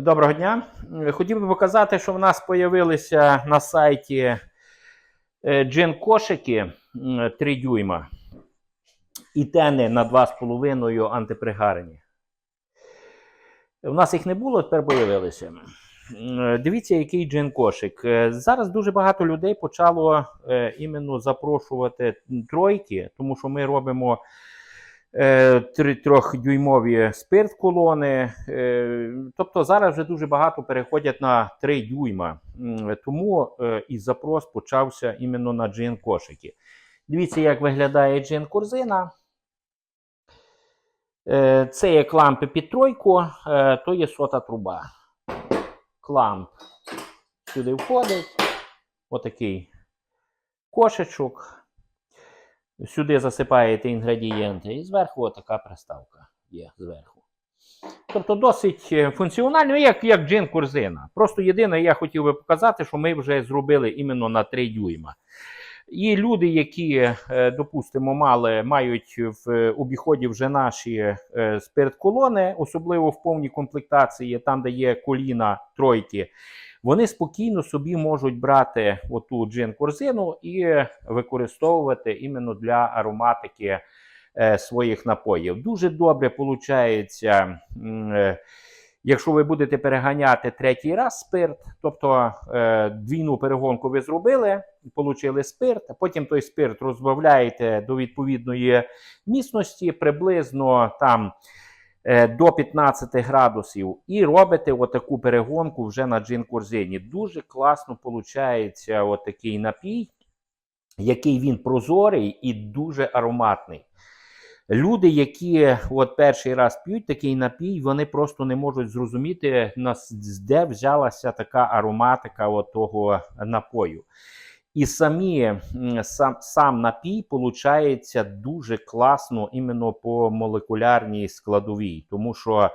Доброго дня. Хотів би показати, що в нас з'явилися на сайті е, джин-кошики 3 дюйма і тени на 2,5 антипригарені. У нас їх не було, тепер з'явилися. Дивіться, який джин-кошик. Е, Зараз дуже багато людей почало е, іменно запрошувати тройки, тому що ми робимо е, трьохдюймові спирт колони. Е, тобто зараз вже дуже багато переходять на 3 дюйма. Тому е, і запрос почався іменно на джин кошики. Дивіться, як виглядає джин корзина. Це є клампи під тройку, то є сота труба. Кламп сюди входить. Отакий кошечок. Сюди засипаєте інгредієнти, і зверху така приставка є зверху. Тобто досить е, функціонально, як, як джин корзина. Просто єдине, я хотів би показати, що ми вже зробили іменно на 3 дюйма. І люди, які, е, допустимо, мали, мають в обіході вже наші е, спирт-колони, особливо в повній комплектації, там, де є коліна тройки, вони спокійно собі можуть брати оту джин-корзину і використовувати іменно для ароматики е, своїх напоїв. Дуже добре виходить, якщо ви будете переганяти третій раз спирт, тобто е, двійну перегонку ви зробили, отримали спирт, потім той спирт розбавляєте до відповідної міцності, приблизно там е, до 15 градусів, і робите отаку перегонку вже на джин-корзині. Дуже класно виходить отакий напій, який він прозорий і дуже ароматний. Люди, які от перший раз п'ють такий напій, вони просто не можуть зрозуміти, нас- де взялася така ароматика от того напою. І самі, сам, сам напій получається дуже класно іменно по молекулярній складовій, тому що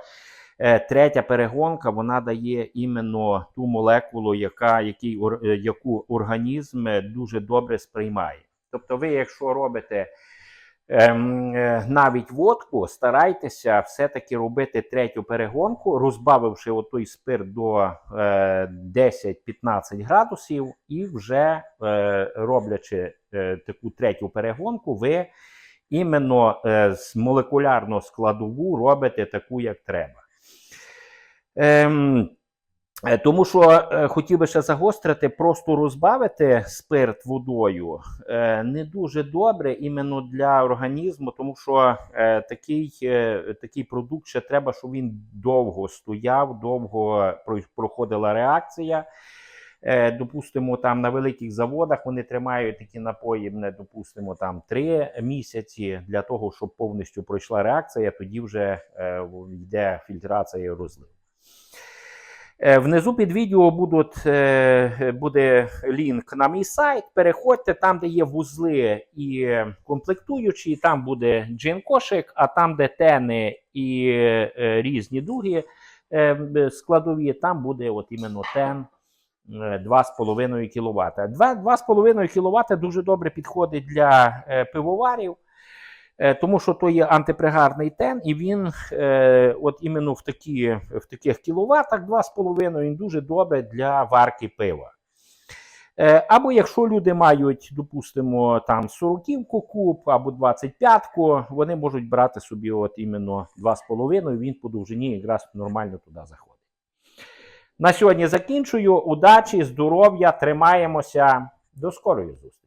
е, третя перегонка вона дає іменно ту молекулу, яка, який, е, яку організм е, дуже добре сприймає. Тобто, ви, якщо робите навіть водку, старайтеся все-таки робити третю перегонку, розбавивши отой спирт до е, 10-15 градусів, і вже е, роблячи е, таку третю перегонку, ви іменно е, з молекулярну складову робите таку, як треба. Е, Тому що е, хотів би ще загострити, просто розбавити спирт водою е, не дуже добре іменно для організму, тому що такий, такий продукт ще треба, щоб він довго стояв, довго проходила реакція. Допустимо, там на великих заводах вони тримають такі напої, не допустимо, там три місяці для того, щоб повністю пройшла реакція, тоді вже йде фільтрація і розлив. Е, Внизу під відео будуть, е, буде лінк на мій сайт. Переходьте там, де є вузли і комплектуючі, там буде джин-кошик, а там, де тени і е, різні другі е, складові, там буде от іменно тен е, 2,5 кВт. 2,5 кВт дуже добре підходить для пивоварів. Е, Тому що то є антипригарний тен, і він е, от іменно в, такі, в таких кіловатах 2,5 він дуже добре для варки пива. Е, або якщо люди мають, допустимо, там 40 куб або 25-ку, вони можуть брати собі от іменно 2,5, він по довжині якраз нормально туди заходить. На сьогодні закінчую. Удачі, здоров'я, тримаємося. До скорої зустрічі!